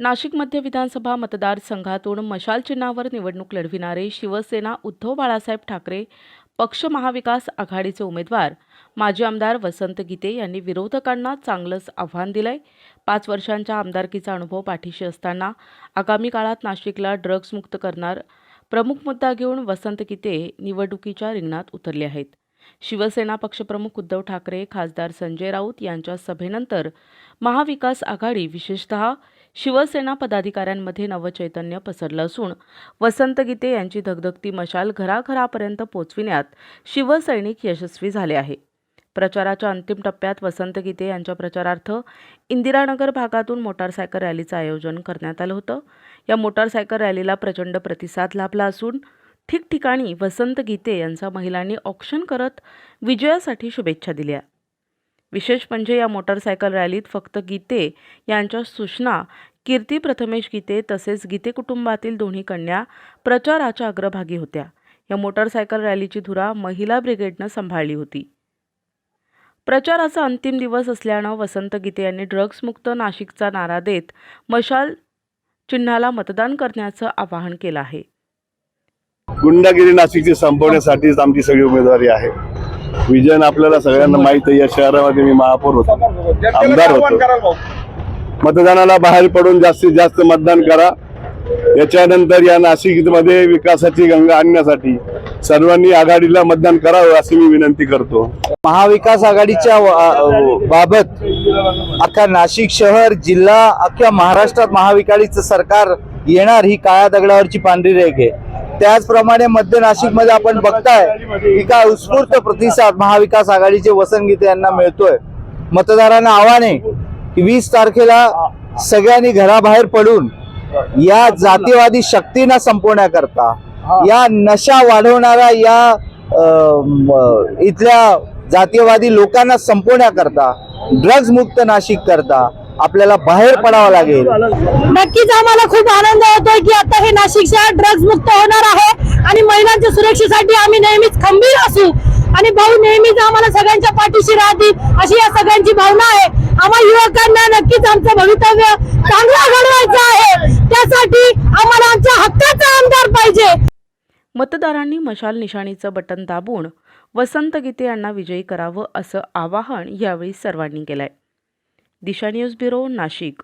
नाशिक मध्य विधानसभा मतदारसंघातून मशाल चिन्हावर निवडणूक लढविणारे शिवसेना उद्धव बाळासाहेब ठाकरे पक्ष महाविकास आघाडीचे उमेदवार माजी आमदार वसंत गीते यांनी विरोधकांना चांगलंच आव्हान दिलंय. पाच वर्षांच्या आमदारकीचा अनुभव पाठीशी असताना आगामी काळात नाशिकला ड्रग्ज मुक्त करणार प्रमुख मुद्दा घेऊन वसंत गीते निवडणुकीच्या रिंगणात उतरले आहेत. शिवसेना पक्षप्रमुख उद्धव ठाकरे खासदार संजय राऊत यांच्या सभेनंतर महाविकास आघाडी विशेषतः शिवसेना पदाधिकाऱ्यांमध्ये नवचैतन्य पसरलं असून वसंत गीते यांची धगधगती मशाल घराघरापर्यंत पोचविण्यात शिवसैनिक यशस्वी झाले आहे. प्रचाराच्या अंतिम टप्प्यात वसंत गीते यांच्या प्रचारार्थ इंदिरानगर भागातून मोटारसायकल रॅलीचं आयोजन करण्यात आलं होतं. या मोटारसायकल रॅलीला प्रचंड प्रतिसाद लाभला असून ठिकठिकाणी वसंत गीते यांचा महिलांनी ऑक्शन करत विजयासाठी शुभेच्छा दिल्या. विशेष म्हणजे या मोटारसायकल रॅलीत फक्त गीते यांच्या सूचना कीर्ती प्रथमेश गीते तसेच गीते कुटुंबातील दोन्ही कन्या प्रचाराच्या अग्रभागी होत्या. या मोटारसायकल रॅलीची धुरा महिला ब्रिगेडनं सांभाळली होती. प्रचाराचा अंतिम दिवस असल्यानं वसंत गीते यांनी ड्रग्ज मुक्त नाशिकचा नारा देत मशाल चिन्हाला मतदान करण्याचं आवाहन केलं आहे. गुंडागिरी नाशिकची संपवण्यासाठीच आमची सगळी उमेदवारी आहे. विजन आपल्याला सगळ्यांना माहीत आहे या शहरामध्ये मी महापौर होतो. आमदार होतो. मतदानाला बाहेर पडून जास्तीत जास्त मतदान करा. याच्यानंतर या नाशिकमध्ये विकासाची गंगा आणण्यासाठी सर्वांनी आघाडीला मतदान करावं अशी मी विनंती करतो. महाविकास आघाडीच्या बाबत अख्खा नाशिक शहर जिल्हा अख्ख्या महाराष्ट्रात महाविकासचं सरकार येणार ही काळ्या दगडावरची पांढरी रेख आहे. त्याचप्रमाणे मध्य नाशिकमध्ये आपण बघताय की काय उत्स्फूर्त प्रतिसाद महाविकास आघाडीचे वसंत गीते यांना मिळतोय. मतदारांना आव्हाने की वीस तारखेला सगळ्यांनी घराबाहेर पडून या जातीवादी शक्तींना संपवण्याकरता या नशा वाढवणाऱ्या या इथल्या जातीयवादी लोकांना संपवण्याकरता ड्रग्ज मुक्त नाशिक करता आपल्याला बाहेर पडावं लागेल. नक्कीच आम्हाला खूप आनंद होतोय की आता हे नाशिक शहर ड्रग्ज मुक्त होणार आहे आणि महिलांच्या सुरक्षेसाठी आम्ही नेहमीच खंबीर असू. आणि भाऊ नेहमीच आम्हाला सगळ्यांच्या पाठीशी राहतील अशी या सगळ्यांची भावना आहे. आम्हा युवकांना नक्कीच आमचं भवितव्य चांगलं घडवायचं आहे. त्यासाठी आम्हाला आमच्या हक्काचा आमदार पाहिजे. मतदारांनी मशाल निशाणीचं बटन दाबून वसंत गीते यांना विजयी करावं असं आवाहन यावेळी सर्वांनी केलंय. Disha news bureau Nashik.